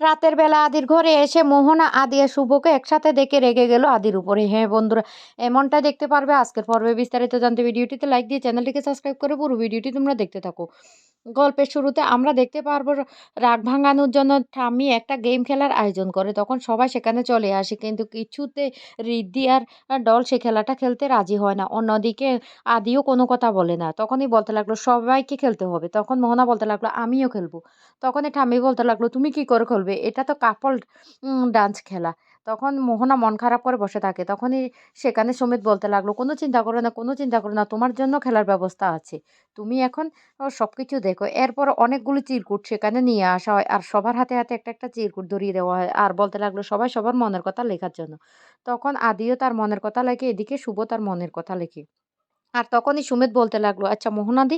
রাতের বেলা আদির ঘরে এসে মোহনা, আদি আর শুভকে একসাথে দেখে রেগে গেল আদির উপরে। হ্যাঁ বন্ধুরা, এমনটা দেখতে পারবে আজকের পর্বে বিস্তারিত জানতে। ভিডিওটিতে লাইক দিয়ে চ্যানেলটিকে সাবস্ক্রাইব করে পুরো ভিডিওটি তোমরা দেখতে থাকো। গল্পের শুরুতে আমরা দেখতে পারব রাগ ভাঙানোর জন্য ঠাম্মি একটা গেম খেলার আয়োজন করে। তখন সবাই সেখানে চলে আসে, কিন্তু কিছুতে রিদ্ধি আর ডল সে খেলাটা খেলতে রাজি হয় না। অন্যদিকে আদিও কোনো কথা বলে না। তখনই বলতে লাগল, সবাইকে খেলতে হবে। তখন মোহনা বলতে লাগল, আমিও খেলব। তখনই ঠাম্মি বলতে লাগল, তুমি কি করে খেলবে? এটা তো কাপল ডান্স খেলা। তখন মোহনা মন খারাপ করে বসে থাকে। তখনই সেখানে সুমিত বলতে লাগল, কোনো চিন্তা করো না, কোনো চিন্তা করো না, তোমার জন্য খেলার ব্যবস্থা আছে। তুমি এখন সব কিছু দেখো। এরপর অনেকগুলো চিরকুট সেখানে নিয়ে আসা হয় আর সবার হাতে হাতে একটা একটা চিরকুট ধরিয়ে দেওয়া হয় আর বলতে লাগল, সবাই সবার মনের কথা লেখার জন্য। তখন আদিও তার মনের কথা লেখে, এদিকে শুভ তার মনের কথা লেখে। আর তখনই সুমিত বলতে লাগল আচ্ছা মোহনাদি,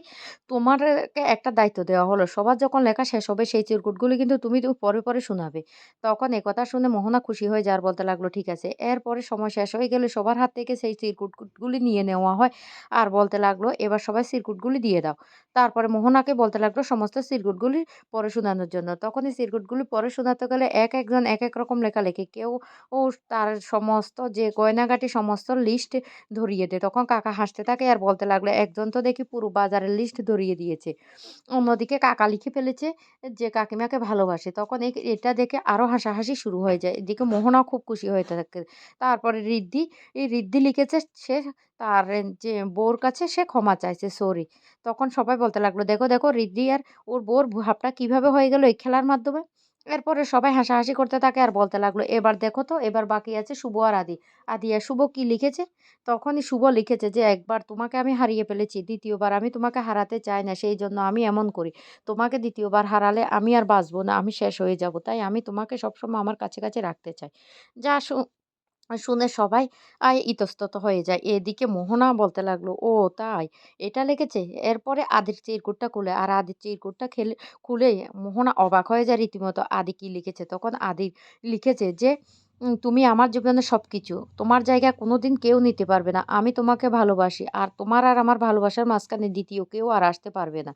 তোমারকে একটা দায়িত্ব দেওয়া হলো। সবার যখন লেখা শেষ হবে, সেই চিরকুটগুলি কিন্তু তুমি পরে পরে শোনাবে। তখন এ কথা শুনে মোহনা খুশি হয়ে যার বলতে লাগল, ঠিক আছে। এরপরে সময় শেষ হয়ে গেলে সবার হাত থেকে সেই চিরকুটগুলি নিয়ে নেওয়া হয়। আর বলতে লাগল, এবার সবাই চিরকুটগুলি দিয়ে দাও। তারপরে মোহনাকে বলতে লাগল, সমস্ত চিরকুটগুলি পরে শোনানোর জন্য। তখনই চিরকুটগুলি পরে শোনাতে গেলে এক একজন এক এক রকম লেখা লেখে। কেউ ও তার সমস্ত যে গয়নাগাটি, সমস্ত লিস্ট ধরিয়ে দেয়। তখন কাকা হাসতে থাকে আর বলতে লাগল, একজন তো দেখি পুরো বাজারের লিস্ট ধরিয়ে দিয়েছে। অন্যদিকে কাকা লিখে ফেলেছে যে, কাকিমাকে ভালোবাসে। তখন এটা দেখে আরও হাসাহাসি শুরু হয়ে যায়। এদিকে মোহনাও খুব খুশি হয়ে থাকে। তারপরে রিদ্ধি এই রিদ্ধি লিখেছে সে, তার যে বউর কাছে সে ক্ষমা চাইছে, সরি। তখন সবাই বলতে লাগল, দেখো দেখো রিদ্ধি আর ওর বউর ভাবটা কীভাবে হয়ে গেল এই খেলার মাধ্যমে? এরপরে সবাই হাসাহাসি করতে থাকে আর বলতে লাগল, এবার দেখো তো, এবার বাকি আছে শুভ আর আদি। আদি আর শুভ কি লিখেছে? তখনই শুভ লিখেছে যে, একবার তোমাকে আমি হারিয়ে ফেলেছি, দ্বিতীয়বার আমি তোমাকে হারাতে চাই না, সেই জন্য আমি এমন করি। তোমাকে দ্বিতীয়বার হারালে আমি আর বাঁচবো না, আমি শেষ হয়ে যাব, তাই আমি তোমাকে সবসময় আমার কাছে কাছে রাখতে চাই। যা শুনে সবাই, আয় ইতস্তত হয়ে যায়। এদিকে মোহনা বলতে লাগল, ও, তাই? এটা লেগেছে? এরপরে আদির চিরকুটটা খুলে, আর আদির চিরকুটটা খেলে, খুলে মোহনা অবাক হয়ে যায় রীতিমতো। আদি কি লিখেছে? তখন আদি লিখেছে যে তুমি আমার জীবনে সব কিছু তোমার জায়গা কোনো দিন কেউ নিতে পারবে না। আমি তোমাকে ভালোবাসি। আর তোমার আর আমার ভালোবাসার মাঝখানে দ্বিতীয় কেউ আর আসতে পারবে না।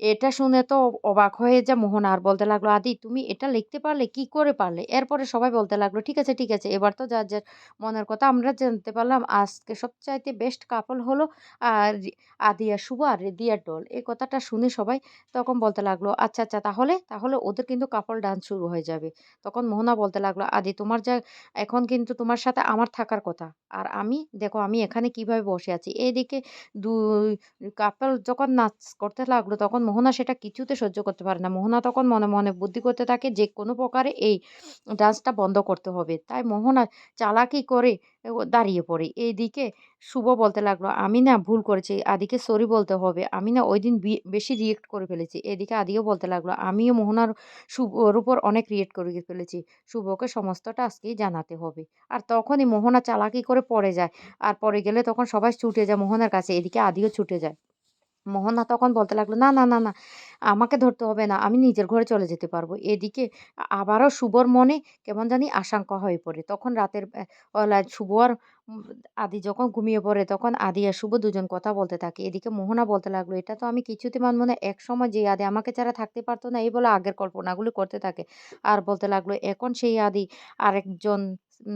এটা শুনে তো অবাক হয়ে যা মোহন আর বলতে লাগল, আদি, তুমি এটা লিখতে পারলে, কি করে পারলে? এরপরে সবাই বলতে লাগল, ঠিক আছে ঠিক আছে, এবার তো যার যার মনের কথা আমরা জানতে পারলাম, আজকে সবচাইতে বেস্ট কাপল হলো আর আদিয়া শুভ আর রেদিয়ার ডল। এই কথাটা শুনে সবাই তখন বলতে লাগল আচ্ছা আচ্ছা তাহলে তাহলে ওদের কিন্তু কাপল ডান্স শুরু হয়ে যাবে। তখন মোহনা বলতে লাগল, আদি, তোমার যা, এখন কিন্তু তোমার সাথে আমার থাকার কথা। আর আমি, দেখো, আমি এখানে কীভাবে বসে আছি? এদিকে দু কাপল যখন নাচ করতে লাগল, তখন মোহনা সেটা কিছুতে সহ্য করতে পারে না। মোহনা তখন মনে মনে বুদ্ধি করতে থাকে যে কোনো প্রকারে এই ডান্সটা বন্ধ করতে হবে। তাই মোহনা চালাকি করে দাঁড়িয়ে পড়ে। এইদিকে শুভ বলতে লাগল, আমি না ভুল করেছি। আদিকে সরি বলতে হবে। আমি না ওই দিন বেশি রিয়েক্ট করে ফেলেছি। এদিকে আদিও বলতে লাগল, আমিও মোহনার শুভর উপর অনেক রিয়েক্ট করে ফেলেছি। শুভকে সমস্তটা আজকেই জানাতে হবে। আর তখনই মোহনা চালাকি করে পড়ে যায়। আর পরে গেলে তখন সবাই ছুটে যায় মোহনার কাছে। এদিকে আদিও ছুটে যায়। মোহনা তখন বলতে লাগল না না না না। আমাকে ধরতে হবে না, আমি নিজের ঘরে চলে যেতে পারব। এদিকে আবারও শুভর মনে কেমন জানি আশঙ্কা হয়ে পড়ে। তখন রাতের বেলা শুভ আর আদি যখন ঘুমিয়ে পড়ে, তখন আদি আর শুভ দুজন কথা বলতে থাকে। এদিকে মোহনা বলতে লাগল, এটা তো আমি কিছুতে মানবো না, এক সময় যে আদি আমাকে ছাড়া থাকতে পারতো না, এই বলে আগের কল্পনাগুলি করতে থাকে। আর বলতে লাগল, এখন সেই আদি আরেকজন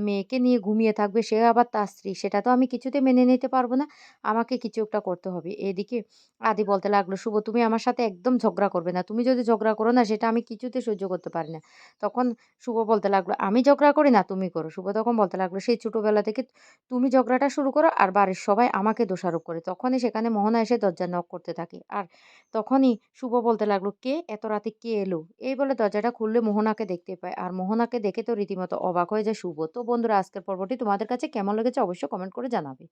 মেয়েকে নিয়ে ঘুমিয়ে থাকবে, সে আবার তার স্ত্রী, সেটা তো আমি কিছুতে মেনে নিতে পারব না, আমাকে কিছু একটা করতে হবে। এদিকে আদি বলতে লাগল, শুভ, তুমি আমার সাথে একদম ঝগড়া করবে না। তুমি যদি ঝগড়া করো না, সেটা আমি কিছুতে সহ্য করতে পারি না। তখন শুভ বলতে লাগল, আমি ঝগড়া করি না, তুমি করো। শুভ তখন বলতে লাগল, সেই ছোটোবেলা থেকে তুমি ঝগড়াটা শুরু করো আর বাড়ির সবাই আমাকে দোষারোপ করে। তখনই সেখানে মোহনা এসে দরজা নক করতে থাকে। আর তখনই শুভ বলতে লাগল, কে? এত রাতে কে এলো? এই বলে দরজাটা খুললে মোহনাকে দেখতে পায়। আর মোহনাকে দেখে তো রীতিমতো অবাক হয়ে যায় শুভ। তো বন্ধুরা, আজকের পর্বটি তোমাদের কাছে কেমন লেগেছে অবশ্যই কমেন্ট করে জানাবে।